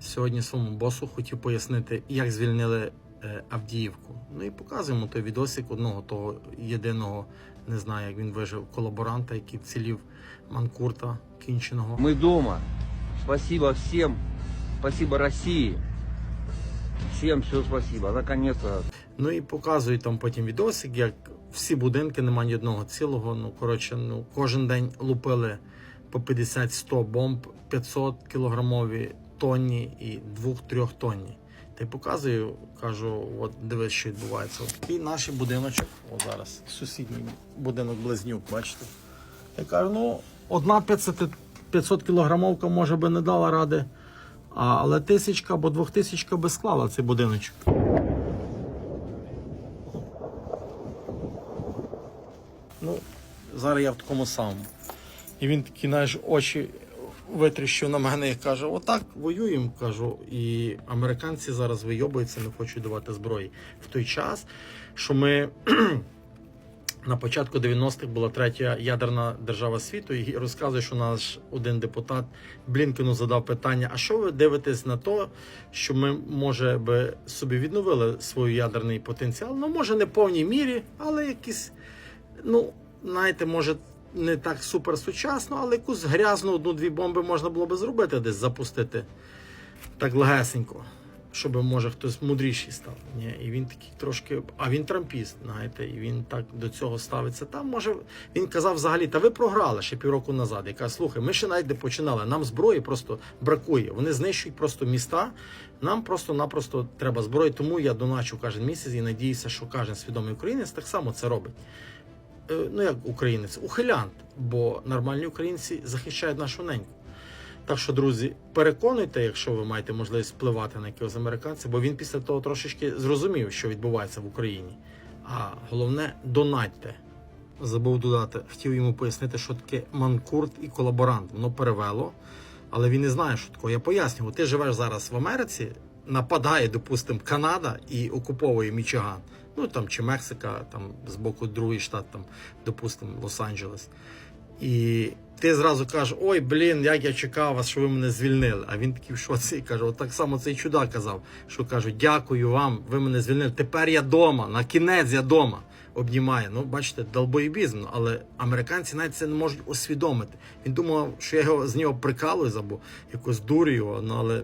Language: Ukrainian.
сьогодні своєму босу хотів пояснити, як звільнили е, Авдіївку. Ну і показуємо той відосик одного того єдиного, не знаю, як він вижив, колаборанта, який вцілів манкурта кінченого. Мы дома. Спасибо всем. Спасибо России. Всем все спасибо. Наконец-то. Ну і показують там потім відосик, як всі будинки, нема ні одного цілого. Ну коротше, ну кожен день лупили по 50-100 бомб, 500 кілограмові тонні і 2-3 тонні. Й показую, кажу, от дивись, що відбувається. Такий наш будиночок, о зараз, сусідній будинок близнюк, бачите. Я кажу, ну, одна 500, 500 кілограмовка може би не дала ради, але тисячка або двохтисячка би склала цей будиночок. Ну, зараз я в такому самому. І він такі, знаєш, очі витріщив на мене і каже: отак воюємо, кажу. І американці зараз вийобуються, не хочуть давати зброї. В той час, що ми на початку 90-х була третя ядерна держава світу, і розказує, що наш один депутат Блінкену задав питання: а що ви дивитесь на те, що ми, може би, собі відновили свій ядерний потенціал? Ну, може, не в повній мірі, але якісь, ну, знаєте, може. Не так супер сучасно, але якусь грязну одну-дві бомби можна було би зробити, десь запустити так легесенько, щоб може хтось мудріший став. Ні, і він такий трошки. А він трампіст, знаєте, і він так до цього ставиться. Там може він казав взагалі, та ви програли ще півроку назад. Я кажу, слухай, ми ще навіть не починали. Нам зброї просто бракує. Вони знищують просто міста. Нам просто-напросто треба зброї. Тому я доначу кожен місяць і надіюся, що кожен свідомий українець так само це робить. Е, Ну, як українець, ухилянт, бо нормальні українці захищають нашу неньку. Так що, друзі, переконуйте, якщо ви маєте можливість впливати на якогось американця, бо він після того трошечки зрозумів, що відбувається в Україні. А головне, донатьте. Забув додати, хотів йому пояснити, що таке манкурт і колаборант. Воно перевело, але він не знає, що таке. Я пояснюю, ти живеш зараз в Америці, нападає, допустимо, Канада і окуповує Мічиган. Ну там чи Мексика, там з боку другий штат, там, допустимо, Лос-Анджелес. І ти зразу кажеш, ой, блін, як я чекав вас, що ви мене звільнили. А він такий в шоці каже, от так само цей чудак казав, що кажуть, дякую вам, ви мене звільнили. Тепер я дома, на кінець я дома. Обнімає. Ну, бачите, долбоєбізм, але американці навіть це не можуть усвідомити. Він думав, що я його з нього прикалую, або якось дурю ну але